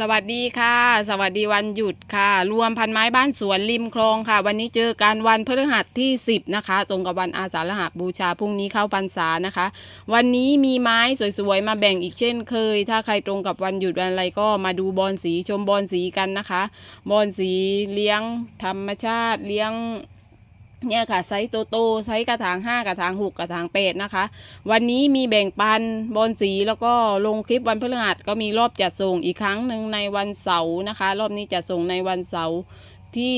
สวัสดีค่ะ สวัสดีวันหยุดค่ะ รวมพันไม้บ้านสวนริมคลองค่ะ วันนี้เจอกันวันพฤหัสที่ 10 นะคะ ตรงกับวันอาสาฬหบูชาพรุ่งนี้เข้าพรรษานะคะ วันนี้มีไม้สวยๆ มาแบ่งอีกเช่นเคย ถ้าใครตรงกับวันหยุดวันอะไรก็มาดูบอลสีชมบอลสีกันนะคะ บอลสีเลี้ยงธรรมชาติเลี้ยง เนี่ยค่ะไซส์โตโตไซส์กระถาง5กระถาง6กระถางเป็ดนะคะ วันนี้มีแบ่งปันบอลสีแล้วก็ลงคลิปวันพฤหัสก็มีรอบจัดส่งอีกครั้งหนึ่งในวันเสาร์นะคะ รอบนี้จัดส่งในวันเสาร์ที่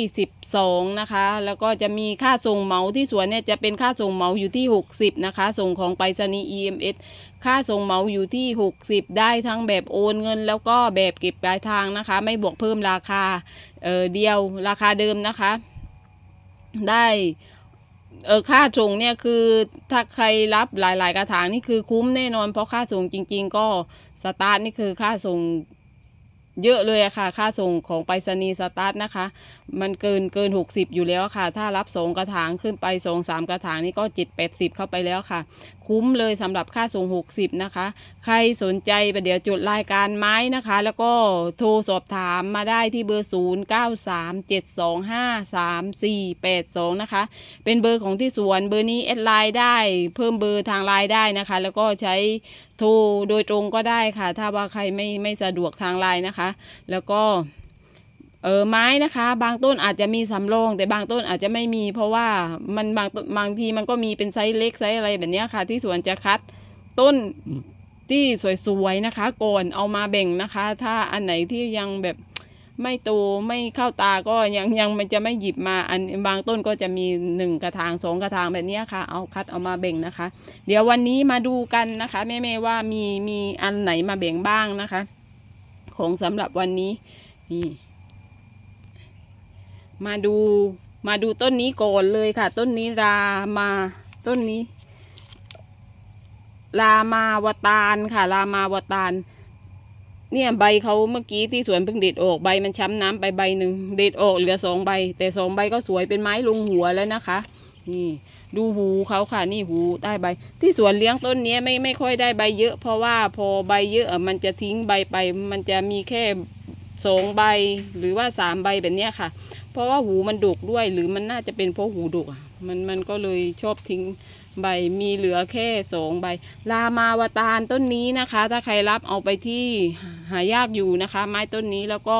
12 นะคะ แล้วก็จะมีค่าส่งเหมาที่สวนเนี่ยจะเป็นค่าส่งเหมาอยู่ที่ 60 นะคะ ส่งของไปรษณีย์ EMS ค่าส่งเหมาอยู่ที่ 60 ได้ทั้งแบบโอนเงิน แล้วก็แบบเก็บปลายทางนะคะ ไม่บวกเพิ่มราคาเออเดียวราคาเดิมนะคะ ได้เออค่าส่งเนี่ยคือถ้าใครรับหลาย ๆ กระถางนี่คือคุ้มแน่นอน เพราะค่าส่งจริง ๆ ก็สตาร์ทนี่คือค่าส่งเยอะเลยอะค่ะ ค่าส่งของไปรษณีย์สตาร์ทนะคะ มันเกินเกิน 60 อยู่แล้วค่ะ ถ้ารับสองกระถางขึ้นไปสองสามกระถางนี่ก็จิต80 เข้าไปแล้วค่ะ คุ้มเลยสำหรับค่าส่ง 60 นะคะ ใครสนใจประเดี๋ยวจดรายการไม้นะคะ แล้วก็โทรสอบถามมาได้ที่เบอร์ 0 9 3 7 2 5 3 4 8 2 นะคะ เป็นเบอร์ของที่สวนเบอร์นี้แอดไลน์ได้ เพิ่มเบอร์ทางไลน์ได้นะคะ แล้วก็ใช้โทรโดยตรงก็ได้ค่ะ ถ้าว่าใครไม่ไม่สะดวกทางไลน์นะคะ แล้วก็ เออไม้นะคะ บางต้นอาจจะมีสำรองแต่บางต้นอาจจะไม่มี เพราะว่ามันบางบางทีมันก็มีเป็นไซส์เล็กไซส์อะไรแบบนี้ค่ะ ที่สวนจะคัดต้นที่สวยๆนะคะก่อนเอามาแบ่งนะคะ ถ้าอันไหนที่ยังแบบไม่โตไม่เข้าตาก็ยังยังมันจะไม่หยิบมาอันบางต้นก็จะมีหนึ่งกระถางสองกระถางแบบนี้ค่ะ เอาคัดเอามาแบ่งนะคะ เดี๋ยววันนี้มาดูกันนะคะแม่ๆว่ามีมีอันไหนมาแบ่งบ้างนะคะ ของสำหรับวันนี้นี่ มาดูมาดูต้นนี้ก่อนเลยค่ะ ต้นนี้รามาต้นนี้ รามาวตารค่ะ รามาวตารเนี่ยใบเขาเมื่อกี้ที่สวนเพิ่งเด็ดออกใบมันช้ำน้ำไปใบหนึ่งเด็ดออกเหลือสองใบ แต่สองใบก็สวยเป็นไม้ลงหัวแล้วนะคะ นี่ดูหูเขาค่ะนี่หูได้ใบ ที่สวนเลี้ยงต้นนี้ไม่ไม่ค่อยได้ใบเยอะ เพราะว่าพอใบเยอะมันจะทิ้งใบไป มันจะมีแค่ สองใบหรือว่าสามใบแบบนี้ค่ะ เพราะว่าหูมันดกด้วยหรือมันน่าจะเป็นเพราะหูดกมันมันก็เลยชอบทิ้งใบมีเหลือแค่สองใบ ลามาวตารต้นนี้นะคะ ถ้าใครรับเอาไปที่หายากอยู่นะคะ ไม้ต้นนี้แล้วก็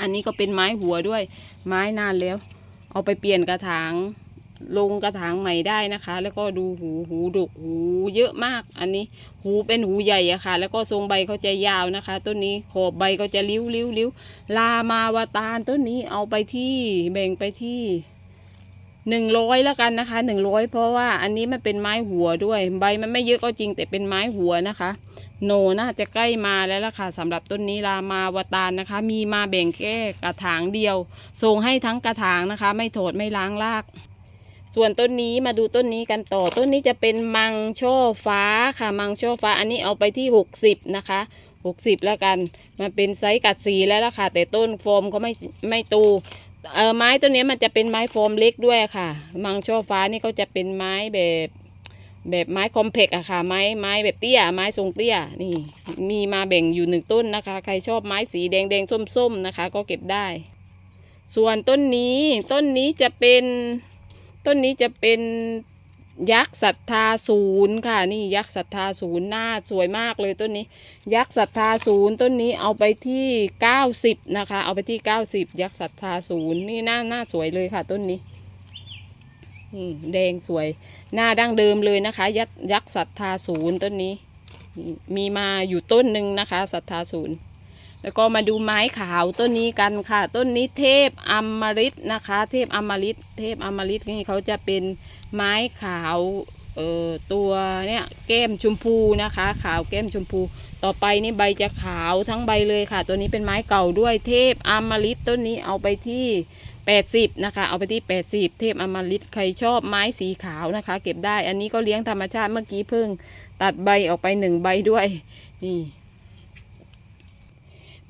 อันนี้ก็เป็นไม้หัวด้วย ไม้นานแล้ว เอาไปเปลี่ยนกระถาง ลงกระถางใหม่ได้นะคะ แล้วก็ดูหูหูดกหูเยอะมาก อันนี้หูเป็นหูใหญ่อะค่ะ แล้วก็ทรงใบเขาจะยาวนะคะ ต้นนี้ขอบใบก็จะริ้วริ้วริ้วลามาวตารต้นนี้เอาไปที่แบ่งไปที่หนึ่งร้อยแล้วกันนะคะหนึ่งร้อยเพราะว่าอันนี้มันเป็นไม้หัวด้วย ใบมันไม่เยอะก็จริงแต่เป็นไม้หัวนะคะ โนน่าจะใกล้มาแล้วล่ะค่ะสำหรับต้นนี้ลามาวตารนะคะ มีมาแบ่งแค่กระถางเดียวส่งให้ทั้งกระถางนะคะ ไม่โถดไม่ล้างราก ส่วนต้นนี้มาดูต้นนี้กันต่อ ต้นนี้จะเป็นมังโชฟ้าค่ะ มังโชฟ้า อันนี้เอาไปที่ 60 นะคะ 60 แล้วกันมันเป็นไซส์กัดสีแล้วล่ะค่ะ แต่ต้นโฟมเขาไม่ไม่โตเออไม้ต้นนี้มันจะเป็นไม้โฟมเล็กด้วยค่ะ มังโชฟ้านี่ก็จะเป็นไม้แบบแบบไม้คอมเพกอะค่ะ ไม้ไม้แบบเตี้ย ไม้ทรงเตี้ย นี่ มีมาแบ่งอยู่หนึ่งต้นนะคะ ใครชอบไม้สีแดงแดงๆส้มๆนะคะ ก็เก็บได้ ส่วนต้นนี้ ต้นนี้จะเป็น ต้นนี้จะเป็นยักษ์ศรัทธาศูนย์ค่ะ นี่ยักษ์ศรัทธาศูนย์หน้าสวยมากเลยต้นนี้ ยักษ์ศรัทธาศูนย์ต้นนี้เอาไปที่เก้าสิบนะคะ เอาไปที่เก้าสิบยักษ์ศรัทธาศูนย์นี่หน้าหน้าสวยเลยค่ะ ต้นนี้นี่แดงสวยหน้าดั้งเดิมเลยนะคะ ยักษ์ยักษ์ศรัทธาศูนย์ต้นนี้ มีมาอยู่ต้นหนึ่งนะคะศรัทธาศูนย์ แล้วก็มาดูไม้ขาวต้นนี้กันค่ะ ต้นนี้เทพอมฤตนะคะ เทพอมฤตเทพอมฤตนี่เขาจะเป็นไม้ขาวเอ่อตัวเนี่ยแก้มชมพูนะคะ ขาวแก้มชมพู ต่อไปนี่ใบจะขาวทั้งใบเลยค่ะ ตัวนี้เป็นไม้เก่าด้วยเทพอมฤตต้นนี้เอาไปที่80นะคะ เอาไปที่ 80 เทพอมฤตใครชอบไม้สีขาวนะคะ เก็บได้ อันนี้ก็เลี้ยงธรรมชาติเมื่อกี้เพิ่ง ตัดใบออกไปหนึ่งใบด้วย นี่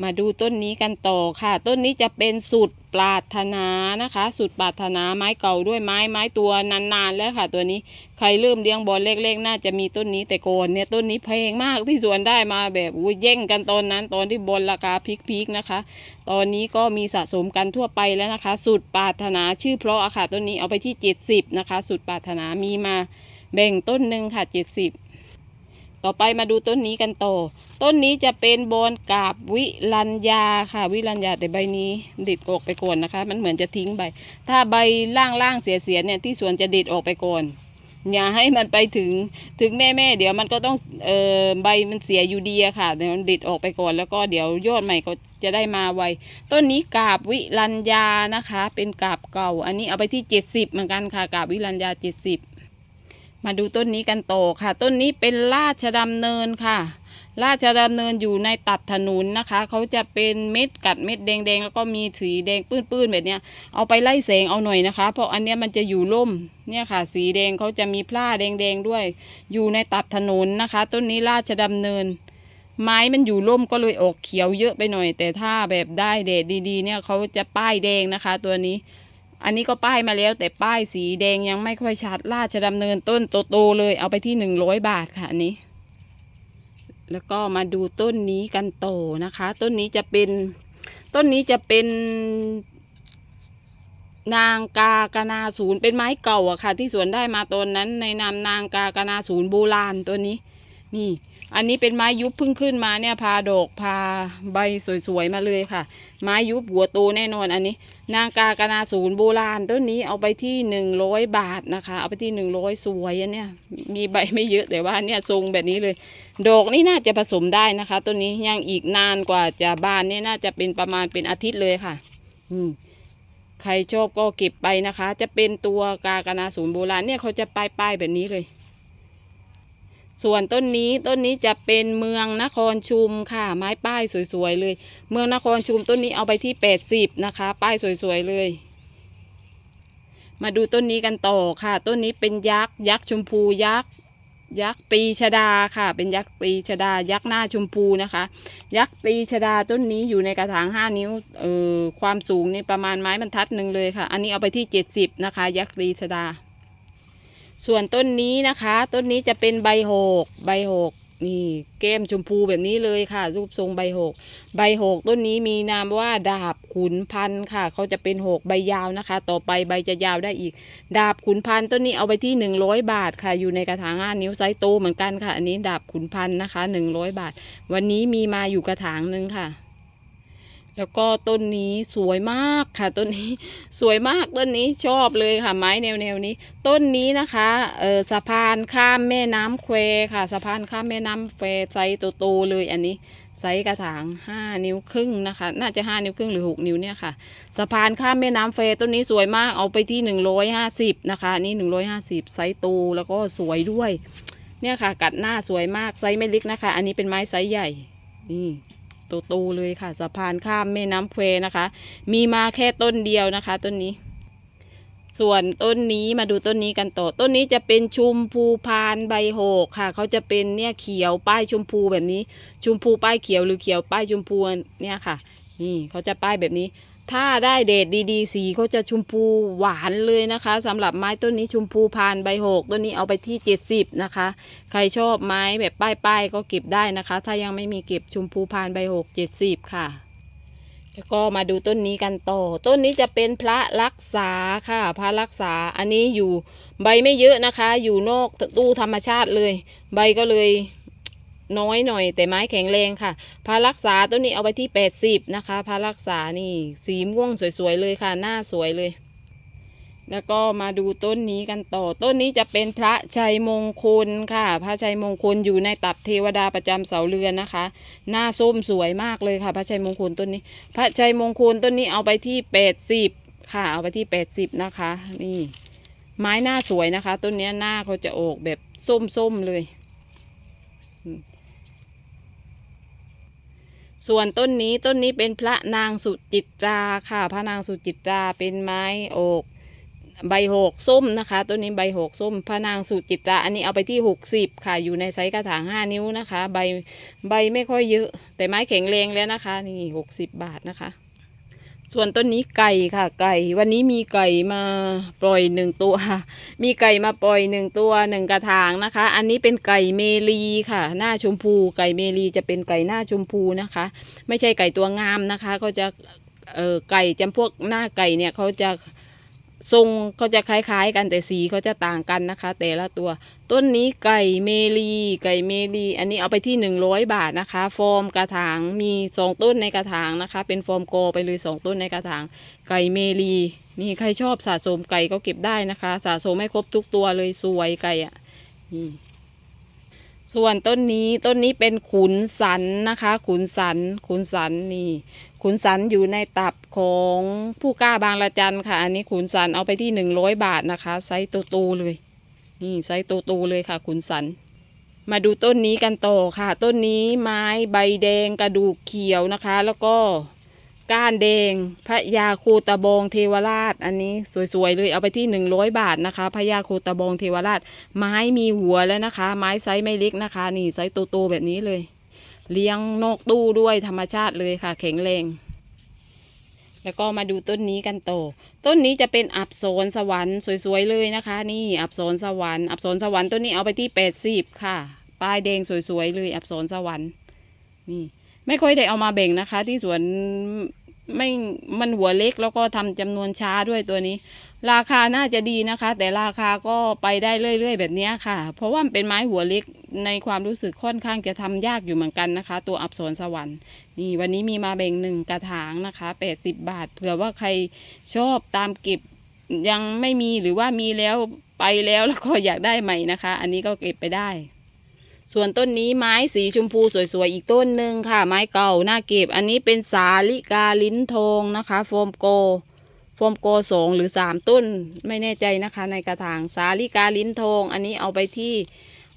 มาดูต้นนี้กันต่อค่ะ ต้นนี้จะเป็นสุดปรารถนานะคะ สุดปรารถนาไม้เก่าด้วยไม้ไม้ตัวนานๆแล้วค่ะ ตัวนี้ใครเริ่มเลี้ยงบอลเล็กๆน่าจะมีต้นนี้แต่ก่อนเนี่ยต้นนี้แพงมากที่สวนได้มาแบบอุ้ยแย่งกันตอนนั้น ตอนที่บอลราคาพีคๆนะคะ ตอนนี้ก็มีสะสมกันทั่วไปแล้วนะคะ สุดปรารถนาชื่อเพราะอะค่ะต้นนี้เอาไปที่ 70นะคะ สุดปรารถนามีมาแบ่งต้นหนึ่งค่ะ 70 ต่อไปมาดูต้นนี้กันต่อ ต้นนี้จะเป็นบอนกาบวิลัญญาค่ะ วิลัญญาแต่ใบนี้ดิดออกไปก่อนนะคะ มันเหมือนจะทิ้งใบ ถ้าใบล่างๆเสียๆเนี่ยที่สวนจะดิดออกไปก่อน อย่าให้มันไปถึงถึงแม่แม่ๆเดี๋ยวมันก็ต้องเออใบมันเสียอยู่ดีอะค่ะเดี๋ยวดิดออกไปก่อนแล้วก็เดี๋ยวยอดใหม่ก็จะได้มาไว ต้นนี้กาบวิลัญญานะคะ เป็นกาบเก่า อันนี้เอาไปที่ 70 เหมือนกันค่ะ กาบวิลัญญา 70 มาดูต้นนี้กันต่อค่ะ ต้นนี้เป็นราชดำเนินค่ะ ราชดำเนินอยู่ในตับถนนนะคะ เขาจะเป็นเม็ดกัดเม็ดแดงๆ แล้วก็มีสีแดงปื้นๆแบบเนี้ย เอาไปไล่แสงเอาหน่อยนะคะ เพราะอันเนี้ยมันจะอยู่ร่ม เนี่ยค่ะ สีแดงเขาจะมีพล่าแดงๆด้วย อยู่ในตับถนนนะคะ ต้นนี้ราชดำเนิน ไม้มันอยู่ร่มก็เลยออกเขียวเยอะไปหน่อย แต่ถ้าแบบได้แดดดีๆ เนี่ยเขาจะป้ายแดงนะคะ ตัวนี้ อันนี้ก็ป้ายมาแล้ว แต่ป้ายสีแดงยังไม่ค่อยชัดราชดำเนินต้นโตๆเลย เอาไปที่หนึ่งร้อยบาทค่ะอันนี้ แล้วก็มาดูต้นนี้กันโตนะคะ ต้นนี้จะเป็นต้นนี้จะเป็นนางกากนาศูนย์เป็นไม้เก่าอะค่ะ ที่สวนได้มาตอนนั้นในนามนางกากนาศูนย์โบราณตัวนี้ นี่ อันนี้เป็นไม้ยุบเพิ่งขึ้นมาเนี่ยพาดอกพาใบสวยๆมาเลยค่ะ ไม้ยุบหัวโตแน่นอนอันนี้ นางกากนาศูนย์โบราณต้นนี้เอาไปที่หนึ่งร้อยบาทนะคะ เอาไปที่หนึ่งร้อยสวยอันเนี้ยมีใบไม่เยอะแต่ว่าเนี่ยทรงแบบนี้เลย ดอกนี่น่าจะผสมได้นะคะต้นนี้ยังอีกนานกว่าจะบานเนี่ยน่าจะเป็นประมาณเป็นอาทิตย์เลยค่ะ อืมใครชอบก็เก็บไปนะคะ จะเป็นตัวกากนาศูนย์โบราณเนี่ยเขาจะป้ายป้ายๆแบบนี้เลย ส่วนต้นนี้ต้นนี้จะเป็นเมืองนครชุมค่ะ ไม้ป้ายสวยๆเลย เมืองนครชุมต้นนี้เอาไปที่แปดสิบนะคะ ป้ายสวยๆเลย มาดูต้นนี้กันต่อค่ะ ต้นนี้เป็นยักษ์ยักษ์ชมพูยักษ์ยักษ์ปีชดาค่ะ เป็นยักษ์ปีชดา ยักษ์หน้าชมพูนะคะ ยักษ์ปีชดาต้นนี้อยู่ในกระถางห้านิ้วเอ่อความสูงนี่ประมาณไม้บรรทัดหนึ่งเลยค่ะ อันนี้เอาไปที่เจ็ดสิบนะคะ ยักษ์ปีชดา ส่วนต้นนี้นะคะ ต้นนี้จะเป็นใบหกใบหกนี่แก้มชมพูแบบนี้เลยค่ะ รูปทรงใบหกใบหกต้นนี้มีนามว่าดาบขุนพันธ์ค่ะ เขาจะเป็นหกใบยาวนะคะ ต่อไปใบจะยาวได้อีก ดาบขุนพันธ์ต้นนี้เอาไปที่หนึ่งร้อยบาทค่ะ อยู่ในกระถางห้านิ้วไซส์โตเหมือนกันค่ะ อันนี้ดาบขุนพันธ์นะคะหนึ่งร้อยบาท วันนี้มีมาอยู่กระถางหนึ่งค่ะ แล้วก็ต้นนี้สวยมากค่ะ ต้นนี้สวยมากต้นนี้ชอบเลยค่ะ ไม้แนวแนวๆนี้ ต้นนี้นะคะเออสะพานข้ามแม่น้ำแควค่ะ สะพานข้ามแม่น้ำแควไซส์โตๆเลยอันนี้ไซส์กระถางห้านิ้วครึ่งนะคะ น่าจะห้านิ้วครึ่งหรือหกนิ้วเนี่ยค่ะ สะพานข้ามแม่น้ำแควต้นนี้สวยมาก เอาไปที่หนึ่งร้อยห้าสิบนะคะ นี่หนึ่งร้อยห้าสิบไซส์โตแล้วก็สวยด้วย เนี่ยค่ะ กัดหน้าสวยมาก ไซส์ไม่เล็กนะคะ อันนี้เป็นไม้ไซส์ใหญ่ นี่ โตๆเลยค่ะ สะพานข้ามแม่น้ำเควนะคะ มีมาแค่ต้นเดียวนะคะ ต้นนี้ ส่วนต้นนี้มาดูต้นนี้กันต่อ ต้นนี้จะเป็นชุมพูพานใบโหกค่ะ เขาจะเป็นเนี่ยเขียวป้ายชมพูแบบนี้ ชมพูป้ายเขียวหรือเขียวป้ายชมพูเนี่ยค่ะ นี่เขาจะป้ายแบบนี้ ถ้าได้เดทดีๆ สีเขาจะชมพูหวานเลยนะคะสำหรับไม้ต้นนี้ชมพูพานใบหกต้นนี้เอาไปที่ 70 นะคะ ใครชอบไม้แบบป้ายๆก็เก็บได้นะคะ ถ้ายังไม่มีเก็บชมพูพานใบหก70 ค่ะ แล้วก็มาดูต้นนี้กันต่อ ต้นนี้จะเป็นพระรักษาค่ะ พระรักษาอันนี้อยู่ใบไม่เยอะนะคะ อยู่นอกตู้ธรรมชาติเลย ใบก็เลย น้อยหน่อย แต่ไม้แข็งแรงค่ะพระรักษาต้นนี้เอาไปที่ 80 นะคะพระรักษานี่สีม่วงสวยๆเลยค่ะ หน้าสวยเลย แล้วก็มาดูต้นนี้กันต่อ ต้นนี้จะเป็นพระชัยมงคลค่ะ พระชัยมงคลอยู่ในตับเทวดาประจำเสาเรือนนะคะ หน้าส้มสวยมากเลยค่ะ พระชัยมงคลต้นนี้ พระชัยมงคลต้นนี้เอาไปที่แปดสิบค่ะ เอาไปที่แปดสิบนะคะ นี่ ไม้หน้าสวยนะคะ ต้นนี้หน้าเขาจะออกแบบส้มๆเลยอืม ส่วนต้นนี้ต้นนี้เป็นพระนางสุจิตราค่ะ พระนางสุจิตราเป็นไม้โอกใบหกส้มนะคะ ต้นนี้ใบหกส้ม พระนางสุจิตราอันนี้เอาไปที่หกสิบค่ะ อยู่ในไซส์กระถางห้านิ้วนะคะ ใบใบไม่ค่อยเยอะ แต่ไม้แข็งแรงแล้วนะคะ นี่หกสิบบาทนะคะ ส่วนต้นนี้ไก่ค่ะไก่ วันนี้มีไก่มาปล่อยหนึ่งตัว มีไก่มาปล่อยหนึ่งตัวหนึ่งกระถางนะคะ อันนี้เป็นไก่เมลีค่ะ หน้าชมพู ไก่เมลีจะเป็นไก่หน้าชมพูนะคะ ไม่ใช่ไก่ตัวงามนะคะเขาจะเออไก่จำพวกหน้าไก่เนี่ยเขาจะ ทรงเขาจะคล้ายๆกันแต่สีเขาจะต่างกันนะคะ แต่ละตัว ต้นนี้ไก่เมลี ไก่เมลี อันนี้เอาไปที่หนึ่งร้อยบาทนะคะ ฟอร์มกระถางมีสองต้นในกระถางนะคะ เป็นฟอร์มโกไปเลยสองต้นในกระถาง ไก่เมลีนี่ใครชอบสะสมไก่ก็เก็บได้นะคะ สะสมให้ครบทุกตัวเลยสวยไก่อะ่ะนี่ส่วนต้นนี้ต้นนี้เป็นขุนสันนะคะ ขุนสันขุนสันนี่ ขุนสันอยู่ในตับของผู้กล้าบางละจันค่ะ อันนี้ขุนสันเอาไปที่หนึ่งร้อยบาทนะคะ ไซส์โตๆเลย นี่ไซส์โตๆเลยค่ะ ขุนสัน มาดูต้นนี้กันต่อค่ะ ต้นนี้ไม้ใบแดงกระดูกเขียวนะคะ แล้วก็ก้านแดงพระยาโคตะบองเทวราช อันนี้สวยๆเลยเอาไปที่หนึ่งร้อยบาทนะคะพระยาโคตะบองเทวราช ไม้มีหัวแล้วนะคะ ไม้ไซส์ไม่เล็กนะคะ นี่ไซส์โตๆแบบนี้เลย เลี้ยงนอกตู้ด้วยธรรมชาติเลยค่ะ แข็งแรง แล้วก็มาดูต้นนี้กันต่อต้นนี้จะเป็นอับโสนสวรรค์สวยๆเลยนะคะ นี่อับโสนสวรรค์อับโสนสวรรค์ต้นนี้เอาไปที่แปดสิบค่ะป้ายแดงสวยๆเลยอับโสนสวรรค์นี่ ไม่ค่อยได้เอามาแบ่งนะคะ ที่สวนไม่มันหัวเล็กแล้วก็ทำจำนวนช้าด้วยตัวนี้ ราคาน่าจะดีนะคะ แต่ราคาก็ไปได้เรื่อย ๆ แบบนี้ค่ะ เพราะว่ามันเป็นไม้หัวเล็กในความรู้สึกค่อนข้างจะทำยากอยู่เหมือนกันนะคะ ตัวอับสนสวรรค์นี่วันนี้มีมาแบ่งหนึ่งกระถางนะคะแปดสิบบาทเผื่อว่าใครชอบตามเก็บยังไม่มีหรือว่ามีแล้วไปแล้วแล้วก็อยากได้ใหม่นะคะ อันนี้ก็เก็บไปได้ ส่วนต้นนี้ไม้สีชมพูสวยๆอีกต้นหนึ่งค่ะ ไม้เก่าน่าเก็บ อันนี้เป็นสาลิกาลิ้นทองนะคะ โฟมโก โฟมโกสองหรือสามต้นไม่แน่ใจนะคะ ในกระถางสาลิกาลิ้นทอง อันนี้เอาไปที่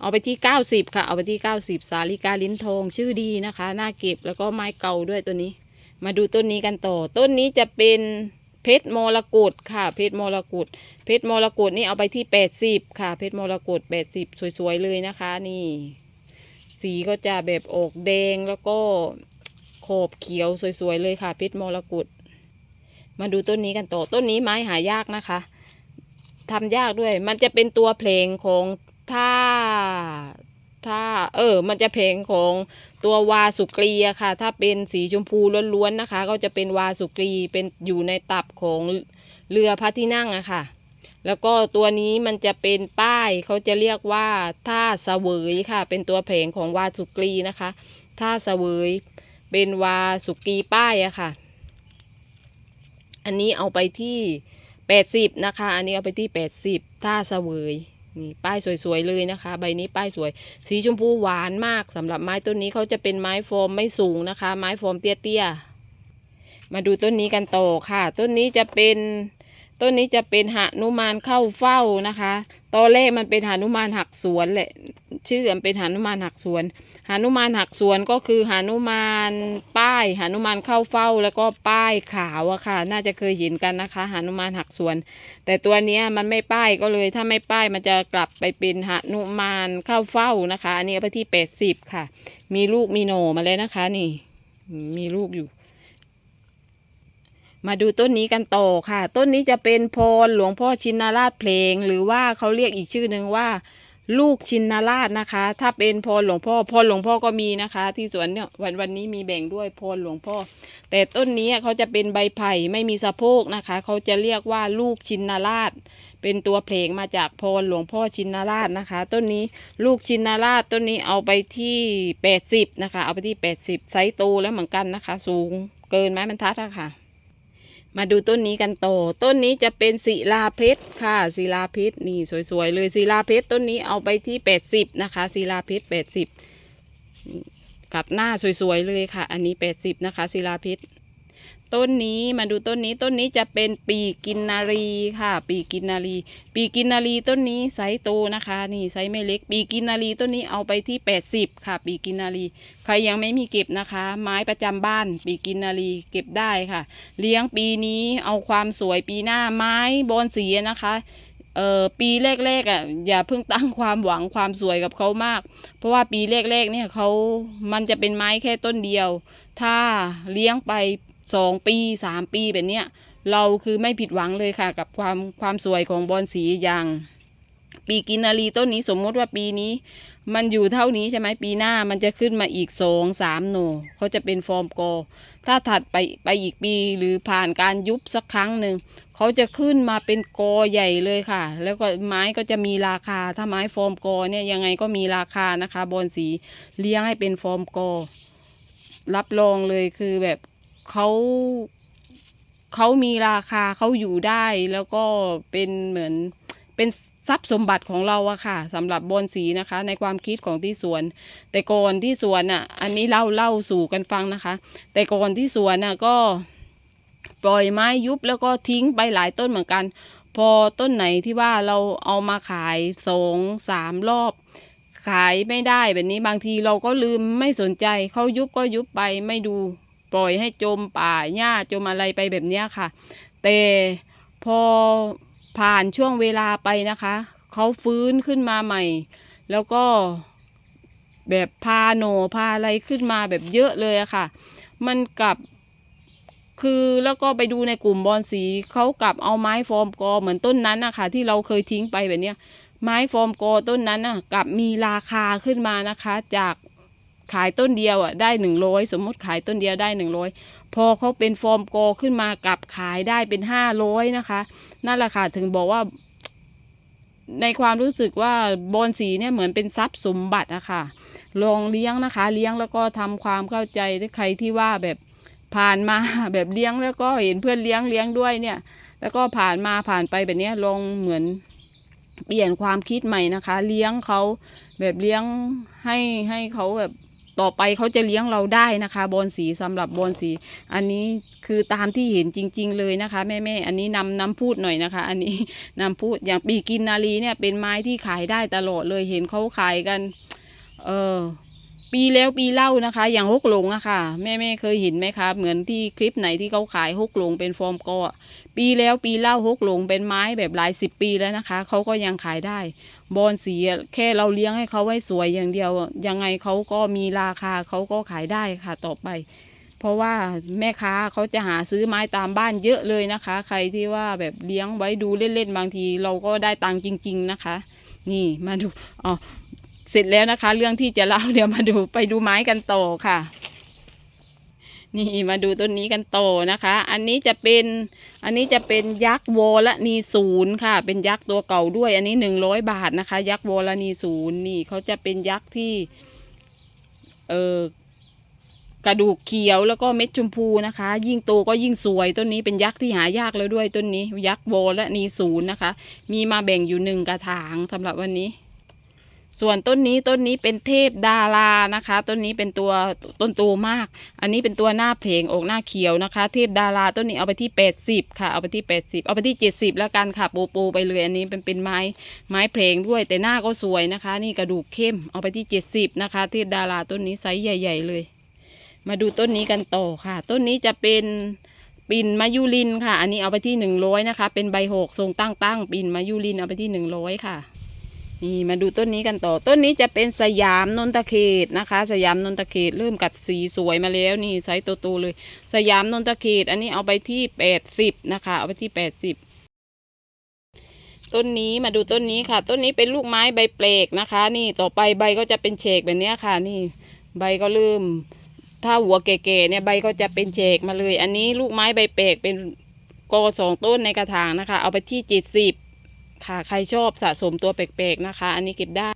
เอาไปที่ 90 ค่ะ เอาไปที่ 90 สาลิกาลิ้นทองชื่อดีนะคะน่าเก็บแล้วก็ไม้เก่าด้วยตัวนี้ มาดูต้นนี้กันต่อ ต้นนี้จะเป็นเพชรมรกตค่ะ เพชรมรกตเพชรมรกตนี่เอาไปที่ 80 ค่ะ เพชรมรกต80 สวยๆเลยนะคะนี่ สีก็จะแบบออกแดงแล้วก็ขอบเขียวสวยๆเลยค่ะ เพชรมรกต มาดูต้นนี้กันต่อต้นนี้ไม้หายากนะคะทำยากด้วย มันจะเป็นตัวเพลงของท่าท่าเออ มันจะเพลงของตัววาสุกรีอะค่ะ ถ้าเป็นสีชมพูล้วนๆนะคะ ก็จะเป็นวาสุกรีเป็นอยู่ในตับของเรือพระที่นั่งอะค่ะ แล้วก็ตัวนี้มันจะเป็นป้ายเขาจะเรียกว่าท่าเสวยค่ะ เป็นตัวเพลงของวาสุกรีนะคะท่าเสวยเป็นวาสุกรีป้ายอะค่ะ อันนี้เอาไปที่แปดสิบนะคะ อันนี้เอาไปที่แปดสิบท่าเสวยนี่ป้ายสวยๆเลยนะคะ ใบนี้ป้ายสวย สีชมพูหวานมากสำหรับไม้ต้นนี้เขาจะเป็นไม้ฟอร์มไม่สูงนะคะ ไม้ฟอร์มเตี้ยๆมาดูต้นนี้กันต่อค่ะ ต้นนี้จะเป็น ต้นนี้จะเป็นหนุมานเข้าเฝ้านะคะตอนแรกมันเป็นหนุมานหักสวนแหละชื่อมันเป็นหนุมานหักสวนหนุมานหักสวนก็คือหนุมานป้ายหนุมานเข้าเฝ้าแล้วก็ป้ายขาวอะค่ะ น่าจะเคยเห็นกันนะคะหนุมานหักสวน แต่ตัวนี้มันไม่ป้ายก็เลย ถ้าไม่ป้ายมันจะกลับไปเป็นหนุมานเข้าเฝ้านะคะ อันนี้ไปที่แปดสิบค่ะ มีลูกมีโหน่มาเลยนะคะ นี่ มีลูกอยู่ มาดูต้นนี้กันต่อค่ะ ต้นนี้จะเป็นพรหลวงพ่อชินราชเพลง หรือว่าเขาเรียกอีกชื่อหนึ่งว่า ลูกชินราชนะคะ ถ้าเป็นพรหลวงพ่อพรหลวงพ่อก็มีนะคะ ที่สวนเนี่ยวันวันนี้มีแบ่งด้วยพรหลวงพ่อ แต่ต้นนี้เขาจะเป็นใบไผ่ไม่มีสะโพกนะคะ เขาจะเรียกว่าลูกชินราช เป็นตัวเพลงมาจากพรหลวงพ่อชินราชนะคะ ต้นนี้ลูกชินราชต้นนี้เอาไปที่แปดสิบนะคะ เอาไปที่แปดสิบไซส์โตแล้วเหมือนกันนะคะ สูงเกินไม้บรรทัดอะค่ะ มาดูต้นนี้กันต่อ ต้นนี้จะเป็นศิลาเพชรค่ะ ศิลาเพชรนี่สวยๆเลยศิลาเพชรต้นนี้เอาไปที่แปดสิบนะคะศิลาเพชรแปดสิบกัดหน้าสวยๆเลยค่ะ อันนี้แปดสิบนะคะศิลาเพชร ต้นนี้มาดูต้นนี้ต้นนี้จะเป็นปีกินนารีค่ะ ปีกินนารี ปีกินนารีต้นนี้ไซส์โตนะคะ นี่ไซส์ไม่เล็ก ปีกินนารีต้นนี้เอาไปที่ 80 ค่ะ ปีกินนารี ใครยังไม่มีเก็บนะคะ ไม้ประจำบ้าน ปีกินนารีเก็บได้ค่ะ เลี้ยงปีนี้เอาความสวยปีหน้าไม้บอนสีนะคะเอ่อปีแรกๆอะอย่าเพิ่งตั้งความหวังความสวยกับเขามาก เพราะว่าปีแรกๆเนี่ยเขามันจะเป็นไม้แค่ต้นเดียว ถ้าเลี้ยงไป สองปีสามปีแบบเนี้ยเราคือไม่ผิดหวังเลยค่ะ กับความความสวยของบอนสีอย่าง ปีกินนารีต้นนี้สมมติว่าปีนี้ มันอยู่เท่านี้ใช่ไหมปีหน้ามันจะขึ้นมาอีกสองสามโหนเขาจะเป็นฟอร์มกถ้าถัดไปไปอีกปีหรือผ่านการยุบสักครั้งหนึ่งเขาจะขึ้นมาเป็นกอใหญ่เลยค่ะ แล้วก็ไม้ก็จะมีราคา ถ้าไม้ฟอร์มกอเนี่ยยังไงก็มีราคานะคะ บอนสีเลี้ยงให้เป็นฟอร์มกอรับรองเลยคือแบบ เขาเขามีราคาเขาอยู่ได้แล้วก็เป็นเหมือนเป็นทรัพย์สมบัติของเราอะค่ะสำหรับบอนสีนะคะ ในความคิดของที่สวน แต่ก่อนที่สวนอะอันนี้เล่าเล่าสู่กันฟังนะคะ แต่ก่อนที่สวนอะก็ปล่อยไม้ยุบแล้วก็ทิ้งไปหลายต้นเหมือนกัน พอต้นไหนที่ว่าเราเอามาขายสองสามรอบ ขายไม่ได้แบบนี้บางทีเราก็ลืมไม่สนใจเขายุบก็ยุบไปไม่ดู ปล่อยให้จมป่าหญ้าจมอะไรไปแบบนี้ค่ะ แต่พอผ่านช่วงเวลาไปนะคะ เขาฟื้นขึ้นมาใหม่ แล้วก็แบบพาโหนพาอะไรขึ้นมาแบบเยอะเลยอะค่ะ มันกลับคือแล้วก็ไปดูในกลุ่มบอลสีเขากลับเอาไม้ฟอร์มกอเหมือนต้นนั้นนะคะที่เราเคยทิ้งไปแบบเนี้ยไม้ฟอร์มกอต้นนั้นน่ะกลับมีราคาขึ้นมานะคะ จาก ขายต้นเดียวอะได้หนึ่งร้อยสมมติขายต้นเดียวได้หนึ่งร้อยพอเขาเป็นฟอร์มกอขึ้นมากลับขายได้เป็นห้าร้อยนะคะ นั่นแหละค่ะถึงบอกว่า ในความรู้สึกว่าบอลสีเนี่ยเหมือนเป็นทรัพย์สมบัติอะค่ะลองเลี้ยงนะคะ เลี้ยงแล้วก็ทำความเข้าใจด้วยใครที่ว่าแบบผ่านมาแบบเลี้ยงแล้วก็เห็นเพื่อนเลี้ยงเลี้ยงด้วยเนี่ย แล้วก็ผ่านมาผ่านไปแบบนี้ลองเหมือนเปลี่ยนความคิดใหม่นะคะ เลี้ยงเขาแบบเลี้ยงให้ให้เขาแบบ ต่อไปเขาจะเลี้ยงเราได้นะคะ บอลสีสำหรับบอลสี อันนี้คือตามที่เห็นจริง ๆ เลยนะคะ แม่ๆอันนี้นำนำพูดหน่อยนะคะ อันนี้นำพูดอย่างปีกินนาลีเนี่ยเป็นไม้ที่ขายได้ตลอดเลยเห็นเขาขายกัน เออ ปีแล้วปีเล่านะคะ อย่างฮกหลงอะค่ะ แม่แม่เคยเห็นไหมคะ เหมือนที่คลิปไหนที่เขาขายฮกหลงเป็นฟอร์มกอปีแล้วปีเล่าฮกหลงเป็นไม้แบบหลายสิบปีแล้วนะคะเขาก็ยังขายได้ บอนสีแค่เราเลี้ยงให้เขาไว้สวยอย่างเดียว ยังไงเขาก็มีราคาเขาก็ขายได้ค่ะต่อไป เพราะว่าแม่ค้าเขาจะหาซื้อไม้ตามบ้านเยอะเลยนะคะ ใครที่ว่าแบบเลี้ยงไว้ดูเล่นๆบางที เราก็ได้ตังค์จริง ๆนะคะ นี่มาดูอ๋อ เสร็จแล้วนะคะ เรื่องที่จะเล่าเดี๋ยวมาดูไปดูไม้กันโตค่ะ นี่มาดูต้นนี้กันโตนะคะ อันนี้จะเป็นอันนี้จะเป็นยักษ์โวลนีศูนย์ค่ะ เป็นยักษ์ตัวเก่าด้วย อันนี้หนึ่งร้อยบาทนะคะ ยักษ์โวลนีศูนย์นี่เขาจะเป็นยักษ์ที่ เออกระดูกเขียวแล้วก็เม็ดชมพูนะคะ ยิ่งโตก็ยิ่งสวยต้นนี้เป็นยักษ์ที่หายากแล้วด้วยต้นนี้ ยักษ์โวลนีศูนย์นะคะ มีมาแบ่งอยู่หนึ่งกระถางสำหรับวันนี้ ส่วนต้นนี้ต้นนี้เป็นเทพดารานะคะ ต้นนี้เป็นตัวต้นโตมาก อันนี้เป็นตัวหน้าเพลงอกหน้าเขียวนะคะ เทพดาราต้นนี้เอาไปที่ 80 ค่ะเอาไปที่ 80 เอาไปที่ 70 แล้วกันค่ะปูปูไปเลยอันนี้เป็นเป็นไม้ไม้เพลงด้วย แต่หน้าก็สวยนะคะ นี่กระดูกเข้มเอาไปที่ 70 นะคะ เทพดาราต้นนี้ไซส์ใหญ่ ๆ เลย มาดูต้นนี้กันต่อค่ะ ต้นนี้จะเป็นปิ่นมายุลินค่ะ อันนี้เอาไปที่100นะคะ เป็นใบหกทรงตั้งตั้งปิ่นมายุลินเอาไปที่100ค่ะ นี่มาดูต้นนี้กันต่อ ต้นนี้จะเป็นสยามนนทเขตนะคะ สยามนนทเขตเริ่มกัดสีสวยมาแล้วนี่ไซส์โตๆเลย สยามนนทเขต อันนี้เอาไปที่แปดสิบนะคะ เอาไปที่แปดสิบต้นนี้มาดูต้นนี้ค่ะ ต้นนี้เป็นลูกไม้ใบเปลกนะคะ นี่ต่อไปใบก็จะเป็นเฉกแบบนี้ค่ะ นี่ใบก็เริ่ม ถ้าหัวแก่ๆเนี่ยใบก็จะเป็นเฉกมาเลย อันนี้ลูกไม้ใบเปลกเป็นกอสองต้นในกระถางนะคะ เอาไปที่เจ็ดสิบ ค่ะใครชอบสะสมตัวแปลกๆนะคะ อันนี้เก็บได้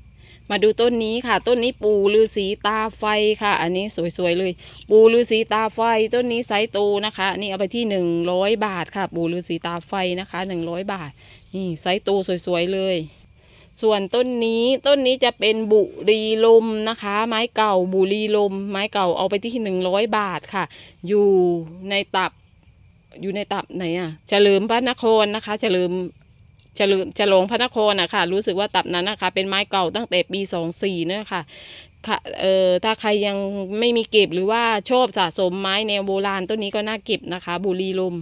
มาดูต้นนี้ค่ะ ต้นนี้ปูลือสีตาไฟค่ะ อันนี้สวยๆเลย ปูลือสีตาไฟ ต้นนี้ไซส์โตนะคะอันนี่เอาไปที่หนึ่งร้อยบาทค่ะ ปูลือสีตาไฟนะคะหนึ่งร้อยบาท นี่ไซส์โตสวยๆเลย ส่วนต้นนี้ต้นนี้จะเป็นบุรีลมนะคะ ไม้เก่าบุรีลม ไม้เก่าเอาไปที่หนึ่งร้อยบาทค่ะ อยู่ในตับอยู่ในตับไหนอะเฉลิมพระนครนะคะเฉลิม ฉลิมฉลงพระนครอะค่ะรู้สึกว่าตับนั้นนะคะ เป็นไม้เก่าตั้งแต่ปีสองสี่เนี่ยค่ะค่ะเอ่อถ้าใครยังไม่มีเก็บหรือว่าชอบสะสมไม้แนวโบราณต้นนี้ก็น่าเก็บนะคะ บุรีลม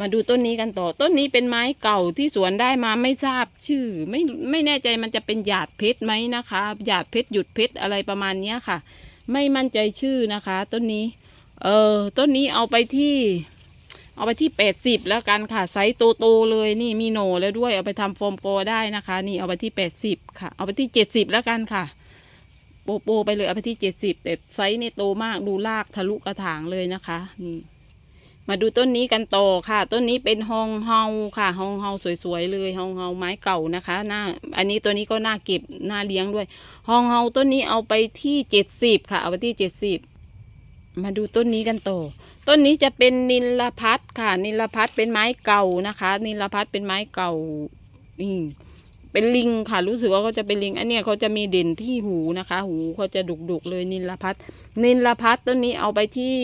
มาดูต้นนี้กันต่อ ต้นนี้เป็นไม้เก่าที่สวนได้มาไม่ทราบชื่อ ไม่ไม่แน่ใจมันจะเป็นหยาดเพชรไหมนะคะหยาดเพชรหยุดเพชรอะไรประมาณเนี้ยค่ะ ไม่มั่นใจชื่อนะคะ ต้นนี้ เออต้นนี้เอาไปที่ เอาไปที่แปดสิบแล้วกันค่ะไซส์โตๆเลยนี่มีโหนแล้วด้วยเอาไปทำโฟมโกได้นะคะ นี่เอาไปที่แปดสิบค่ะ เอาไปที่เจ็ดสิบแล้วกันค่ะ โปโปไปเลยเอาไปที่เจ็ดสิบแต่ไซส์นี่โตมากดูรากทะลุกระถางเลยนะคะนี่มาดูต้นนี้กันต่อค่ะ ต้นนี้เป็นฮองเฮาค่ะฮองเฮาสวยๆเลยฮองเฮาไม้เก่านะคะหน้าอันนี้ตัวนี้ก็น่าเก็บน่าเลี้ยงด้วยฮองเฮาต้นนี้เอาไปที่เจ็ดสิบค่ะ เอาไปที่เจ็ดสิบมาดูต้นนี้กันต่อ ต้นนี้จะเป็นนิลพัทค่ะ นิลพัทเป็นไม้เก่านะคะ นิลพัทเป็นไม้เก่านี่เป็นลิงค่ะ รู้สึกว่าเขาจะเป็นลิง อันเนี้ยเขาจะมีเด่นที่หูนะคะ หูเขาจะดุกๆเลยนิลพัทนิลพัทต้นนี้เอาไปที่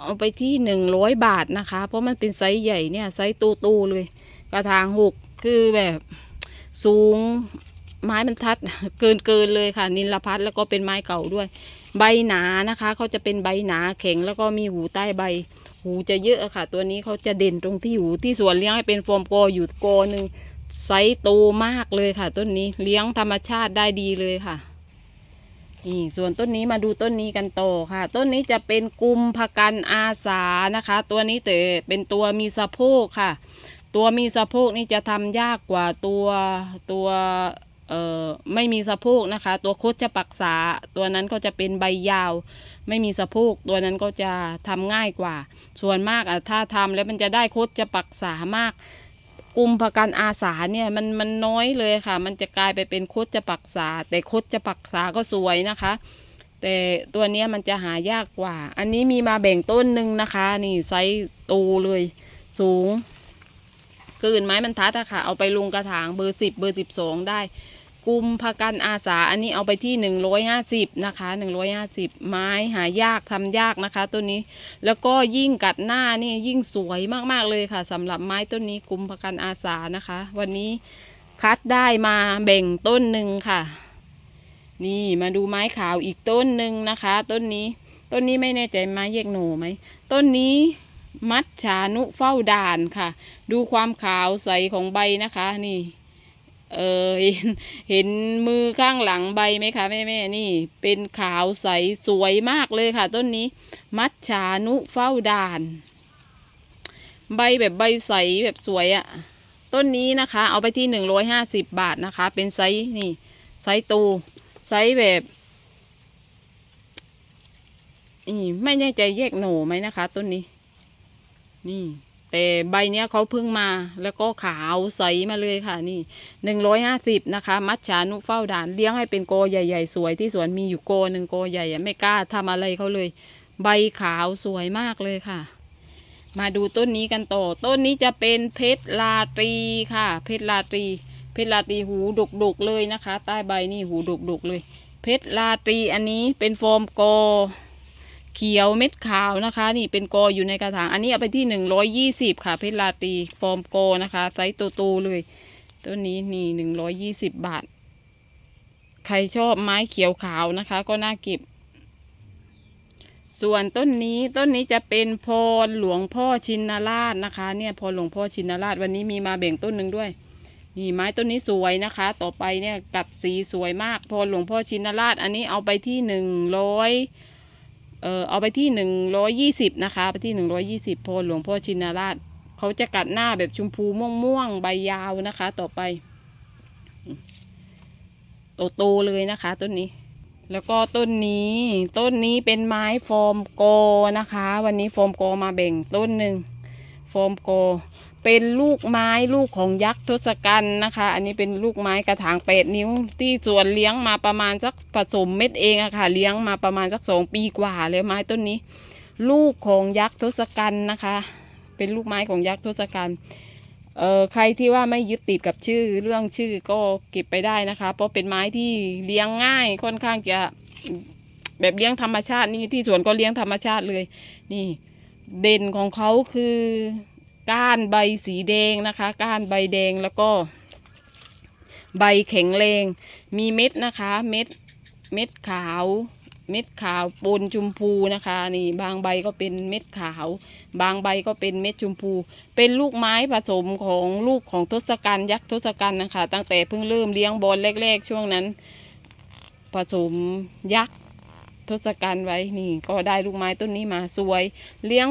เอาไปที่หนึ่งร้อยบาทนะคะ เพราะมันเป็นไซส์ใหญ่เนี่ยไซส์โตๆเลย กระถางหกคือแบบสูง ไม้มันทัดเกินเกินเลยค่ะ นิลพัทแล้วก็เป็นไม้เก่าด้วย ใบหนานะคะเขาจะเป็นใบหนาแข็งแล้วก็มีหูใต้ใบ หูจะเยอะค่ะ ตัวนี้เขาจะเด่นตรงที่หูที่สวนเลี้ยงให้เป็นโฟมโกอยู่โกหนึ่งไซส์โตมากเลยค่ะ ต้นนี้เลี้ยงธรรมชาติได้ดีเลยค่ะนี่ส่วนต้นนี้มาดูต้นนี้กันต่อค่ะ ต้นนี้จะเป็นกุมภกันอาสานะคะ ตัวนี้แต่เป็นตัวมีสะโพกค่ะ ตัวมีสะโพกนี่จะทำยากกว่าตัวตัว เอ่อไม่มีสะโพกนะคะ ตัวคดจะปักษา ตัวนั้นก็จะเป็นใบยาว ไม่มีสะโพกตัวนั้นก็จะทำง่ายกว่า ส่วนมากอะถ้าทำแล้วมันจะได้คดจะปักษามากกุมภกันอาสาเนี่ยมันมันน้อยเลยค่ะ มันจะกลายไปเป็นคดจะปักษา แต่คดจะปักษาก็สวยนะคะ แต่ตัวนี้มันจะหายากกว่า อันนี้มีมาแบ่งต้นหนึ่งนะคะ นี่ไซส์โตเลยสูงคืนไม้บรรทัดอะค่ะ เอาไปลงกระถางเบอร์สิบเบอร์สิบสองได้ กุมภกันอาสาอันนี้เอาไปที่หนึ่งร้อยห้าสิบนะคะหนึ่งร้อยห้าสิบไม้หายากทำยากนะคะต้นนี้ แล้วก็ยิ่งกัดหน้านี่ยิ่งสวยมากๆเลยค่ะสำหรับไม้ต้นนี้กุมภกันอาสานะคะ วันนี้คัดได้มาแบ่งต้นหนึ่งค่ะ นี่มาดูไม้ขาวอีกต้นหนึ่งนะคะ ต้นนี้ต้นนี้ไม่แน่ใจไม้แยกโหน่ไหมต้นนี้มัดฉานุเฝ้าด่านค่ะ ดูความขาวใสของใบนะคะนี่ เออเห็นเห็นมือข้างหลังใบไหมคะแม่แม่นี่ เป็นขาวใสสวยมากเลยค่ะต้นนี้ มัดฉานุเฝ้าด่าน ใบแบบใบใสแบบสวยอะ่ะ ต้นนี้นะคะ เอาไปที่หนึ่งร้อยห้าสิบบาทนะคะ เป็นไซส์นี่ไซส์โตไซส์แบบนี่ไม่แน่ใจแยกโหน่ไหมนะคะ ต้นนี้ นี่ แต่ใบเนี้ยเขาเพิ่งมาแล้วก็ขาวใสมาเลยค่ะนี่หนึ่งร้อยห้าสิบนะคะ มัดฉานุเฝ้าด่านเลี้ยงให้เป็นโกใหญ่ๆ สวยที่สวนมีอยู่โกหนึ่งโกใหญ่ไม่กล้าทำอะไรเขาเลย ใบขาวสวยมากเลยค่ะ มาดูต้นนี้กันต่อ ต้นนี้จะเป็นเพชรลาตรีค่ะ เพชรลาตรี เพชรลาตรีหูดุกๆเลยนะคะ ใต้ใบนี่หูดุกๆเลย เพชรลาตรีอันนี้เป็นโฟมโก เขียวเม็ดขาวนะคะ นี่เป็นโกอยู่ในกระถางอันนี้เอาไปที่หนึ่งร้อยยี่สิบค่ะ เพชรลาตีฟอร์มโกนะคะไซส์โตๆเลยต้นนี้นี่หนึ่งร้อยยี่สิบบาท ใครชอบไม้เขียวขาวนะคะ ก็น่าเก็บ ส่วนต้นนี้ต้นนี้จะเป็นพรหลวงพ่อชินราชนะคะ เนี่ยพรหลวงพ่อชินราชวันนี้มีมาแบ่งต้นหนึ่งด้วยนี่ไม้ต้นนี้สวยนะคะ ต่อไปเนี่ยกัดสีสวยมากพรหลวงพ่อชินราชอันนี้เอาไปที่หนึ่งร้อย เออเอาไปที่หนึ่งร้อยยี่สิบนะคะไปที่หนึ่งร้อยยี่สิบพอหลวงพ่อชินราชเขาจะกัดหน้าแบบชมพูม่วงๆใบยาวนะคะ ต่อไปโตๆเลยนะคะ ต้นนี้ แล้วก็ต้นนี้ ต้นนี้เป็นไม้ฟอร์มโกนะคะ วันนี้ฟอร์มโกมาแบ่งต้นหนึ่งฟอร์มโก เป็นลูกไม้ลูกของยักษ์ทศกัณฐ์นะคะ อันนี้เป็นลูกไม้กระถางแปดนิ้ว ที่สวนเลี้ยงมาประมาณสักผสมเม็ดเองอะค่ะ เลี้ยงมาประมาณสักสองปีกว่าเลยไม้ต้นนี้ ลูกของยักษ์ทศกัณฐ์นะคะ เป็นลูกไม้ของยักษ์ทศกัณฐ์เอ่อใครที่ว่าไม่ยึดติดกับชื่อเรื่องชื่อก็เก็บไปได้นะคะ เพราะเป็นไม้ที่เลี้ยงง่ายค่อนข้างจะแบบเลี้ยงธรรมชาตินี่ที่สวนก็เลี้ยงธรรมชาติเลย นี่ เด่นของเขาคือ ก้านใบสีแดงนะคะ ก้านใบแดงแล้วก็ ใบแข็งแรง มีเม็ดนะคะ เม็ด เม็ดขาว เม็ดขาวปนชมพูนะคะ นี่บางใบก็เป็นเม็ดขาว บางใบก็เป็นเม็ดชมพู เป็นลูกไม้ผสมของลูกของทศกัณฐ์ยักษ์ทศกัณฐ์นะคะ ตั้งแต่เพิ่งเริ่มเลี้ยงบอลแรก ๆ ช่วงนั้น ผสมยักษ์ทศกัณฐ์ไว้นี่ก็ได้ลูกไม้ต้นนี้มาสวย เลี้ยง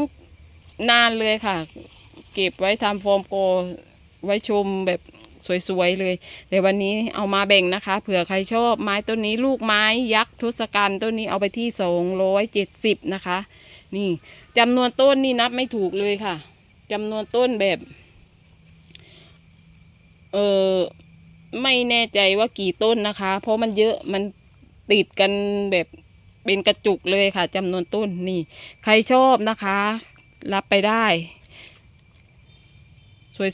นานเลยค่ะ เก็บไว้ทำโฟมโกไว้ชมแบบสวยๆเลยเดี๋ยววันนี้เอามาแบ่งนะคะ เผื่อใครชอบไม้ต้นนี้ลูกไม้ยักษ์ทศกัณฐ์ต้นนี้เอาไปที่สองร้อยเจ็ดสิบนะคะ นี่จำนวนต้นนี่นับไม่ถูกเลยค่ะจำนวนต้นแบบ เออไม่แน่ใจว่ากี่ต้นนะคะ เพราะมันเยอะมันติดกันแบบเป็นกระจุกเลยค่ะจำนวนต้นนี่ ใครชอบนะคะ รับไปได้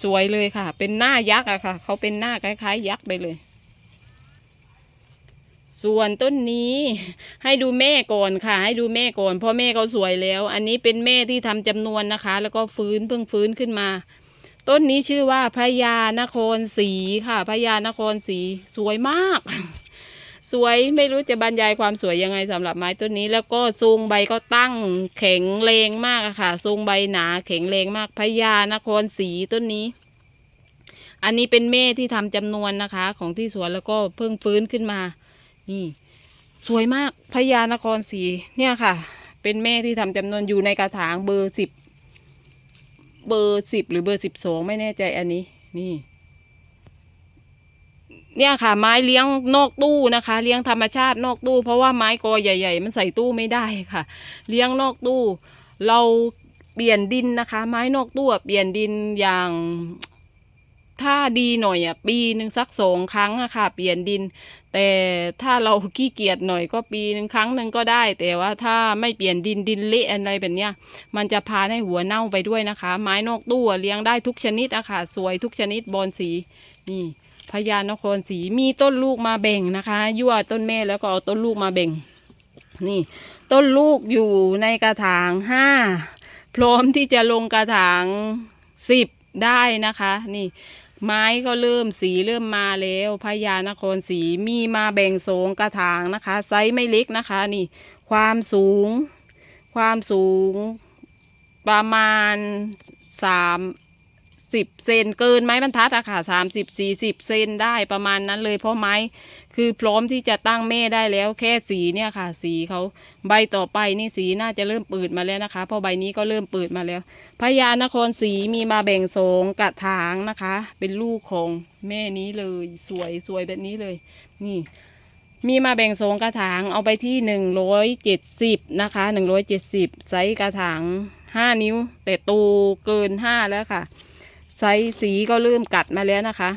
สวยๆเลยค่ะ เป็นหน้ายักษ์อะค่ะ เขาเป็นหน้าคล้ายๆ ยักษ์ไปเลย ส่วนต้นนี้ให้ดูแม่ก่อนค่ะ ให้ดูแม่ก่อนเพราะแม่เขาสวยแล้ว อันนี้เป็นแม่ที่ทำจำนวนนะคะ แล้วก็ฟื้นเพิ่งฟื้นขึ้นมา ต้นนี้ชื่อว่าพระยานครศรีค่ะพระยานครศรีสวยมาก สวยไม่รู้จะบรรยายความสวยยังไงสำหรับไม้ต้นนี้ แล้วก็ทรงใบก็ตั้งแข็งแรงมากค่ะทรงใบหนาแข็งแรงมากพญานครศรีต้นนี้ อันนี้เป็นแม่ที่ทำจำนวนนะคะ ของที่สวนแล้วก็เพิ่งฟื้นขึ้นมา นี่ สวยมากพญานครศรีเนี่ยค่ะ เป็นแม่ที่ทำจำนวนอยู่ในกระถางเบอร์สิบเบอร์สิบหรือเบอร์สิบสองไม่แน่ใจอันนี้ นี่ เนี่ยค่ะ ไม้เลี้ยงนอกตู้นะคะ เลี้ยงธรรมชาตินอกตู้ เพราะว่าไม้กอใหญ่ ๆ มันใส่ตู้ไม่ได้ค่ะ เลี้ยงนอกตู้ เราเปลี่ยนดินนะคะ ไม้นอกตู้เปลี่ยนดินอย่างถ้าดีหน่อยอะปีหนึ่งสักสองครั้งอะค่ะ เปลี่ยนดิน แต่ถ้าเราขี้เกียจหน่อยก็ปีหนึ่งครั้งหนึ่งก็ได้ แต่ว่าถ้าไม่เปลี่ยนดินดินเละอะไรแบบเนี้ย มันจะพาให้หัวเน่าไปด้วยนะคะ ไม้นอกตู้เลี้ยงได้ทุกชนิดอะค่ะ สวยทุกชนิดบอนสีนี่ พญานครศรีมีต้นลูกมาแบ่งนะคะ ยั่วต้นแม่แล้วก็เอาต้นลูกมาแบ่ง นี่ ต้นลูกอยู่ในกระถางห้าพร้อมที่จะลงกระถางสิบได้นะคะ นี่ ไม้ก็เริ่มสีเริ่มมาแล้วพญานครศรีมีมาแบ่งสงกระถางนะคะ ไซส์ไม่เล็กนะคะ นี่ ความสูง ความสูงประมาณสาม สิบเซนเกินไม้บรรทัดอะค่ะสามสิบสี่สิบเซนได้ประมาณนั้นเลยเพราะไม้คือพร้อมที่จะตั้งแม่ได้แล้วแค่สีเนี่ยค่ะ สีเขาใบต่อไปนี่สีน่าจะเริ่มเปิดมาแล้วนะคะ เพราะใบนี้ก็เริ่มเปิดมาแล้วพญานครศรีมีมาแบ่งโสงกระถางนะคะ เป็นลูกของแม่นี้เลยสวยสวยแบบนี้เลย นี่ มีมาแบ่งโสงกระถางเอาไปที่หนึ่งร้อยเจ็ดสิบนะคะหนึ่งร้อยเจ็ดสิบไซส์กระถางห้านิ้ว แต่โตเกินห้าแล้วค่ะ ไซส์สีก็เริ่มกัดมาแล้วนะคะ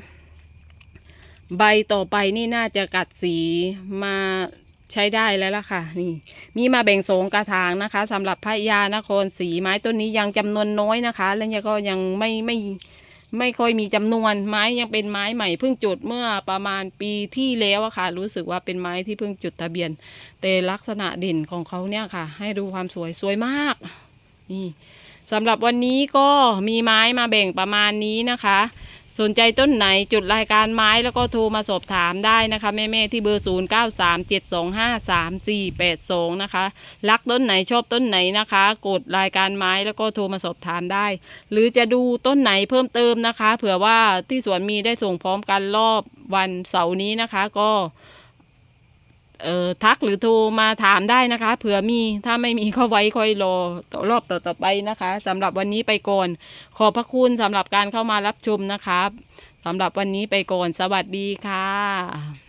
ใบต่อไปนี่น่าจะกัดสีมาใช้ได้แล้วล่ะค่ะ นี่ มีมาแบ่งสงกระถางนะคะสำหรับพระยานครสีไม้ต้นนี้ยังจำนวนน้อยนะคะ และยังก็ยังไม่ไม่ไม่ค่อยมีจำนวนไม้ยังเป็นไม้ใหม่เพิ่งจุดเมื่อประมาณปีที่แล้วอะค่ะ รู้สึกว่าเป็นไม้ที่เพิ่งจุดทะเบียน แต่ลักษณะเด่นของเขาเนี่ยค่ะ ให้ดูความสวยสวยมาก นี่ สำหรับวันนี้ก็มีไม้มาแบ่งประมาณนี้นะคะ สนใจต้นไหนจุดรายการไม้แล้วก็โทรมาสอบถามได้นะคะ แม่ๆที่เบอร์ 0 9 3 7 2 5 3 4 8 2 นะคะ รักต้นไหนชอบต้นไหนนะคะ กดรายการไม้แล้วก็โทรมาสอบถามได้ หรือจะดูต้นไหนเพิ่มเติมนะคะ เผื่อว่าที่สวนมีได้ส่งพร้อมกันรอบวันเสาร์นี้นะคะก็ เอ่อทักหรือโทรมาถามได้นะคะ เผื่อมีถ้าไม่มีก็ไว้ค่อยรอต่อรอบต่อๆไปนะคะสำหรับวันนี้ไปก่อน ขอบพระคุณสำหรับการเข้ามารับชมนะคะสำหรับวันนี้ไปก่อนสวัสดีค่ะ